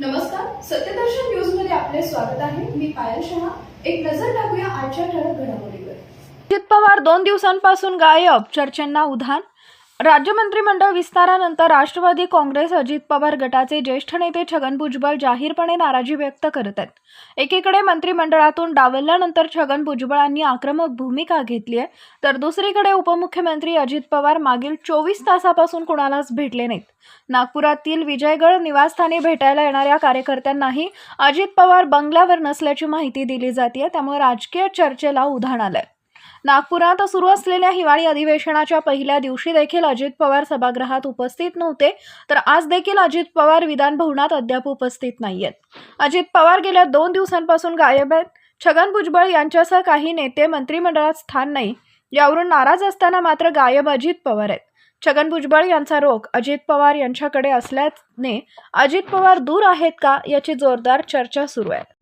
नमस्कार सत्यदर्शन न्यूजमध्ये आपले स्वागत आहे. मी पायल शहा. एक नजर टाकूया आजच्या ठळक घडामोडीवर. अजित पवार दोन दिवसांपासून गायब चर्चेंना उधाण? राज्य मंत्रिमंडळ विस्तारानंतर राष्ट्रवादी काँग्रेस अजित पवार गटाचे ज्येष्ठ नेते छगन भुजबळ जाहीरपणे नाराजी व्यक्त करत आहेत. एकीकडे मंत्रिमंडळातून डावलल्यानंतर छगन भुजबळांनी आक्रमक भूमिका घेतली आहे तर दुसरीकडे उपमुख्यमंत्री अजित पवार मागील चोवीस तासापासून कुणालाच भेटले नाहीत. नागपुरातील विजयगड निवासस्थानी भेटायला येणाऱ्या कार्यकर्त्यांनाही अजित पवार बंगल्यावर नसल्याची माहिती दिली जाते त्यामुळे राजकीय चर्चेला उधाण आलंय. नागपुरात सुरू असलेल्या हिवाळी अधिवेशनाच्या पहिल्या दिवशी देखील अजित पवार सभागृहात उपस्थित नव्हते. तर आज देखील अजित पवार विधानभवनात अद्याप उपस्थित नाहीयेत. अजित पवार गेल्या दोन दिवसांपासून गायब आहेत. छगन भुजबळ यांच्यासह काही नेते मंत्रिमंडळात स्थान नाही. यावरून नाराज असताना मात्र गायब अजित पवार आहेत. छगन भुजबळ यांचा रोख अजित पवार यांच्याकडे असल्याने अजित पवार दूर आहेत का याची जोरदार चर्चा सुरू आहे.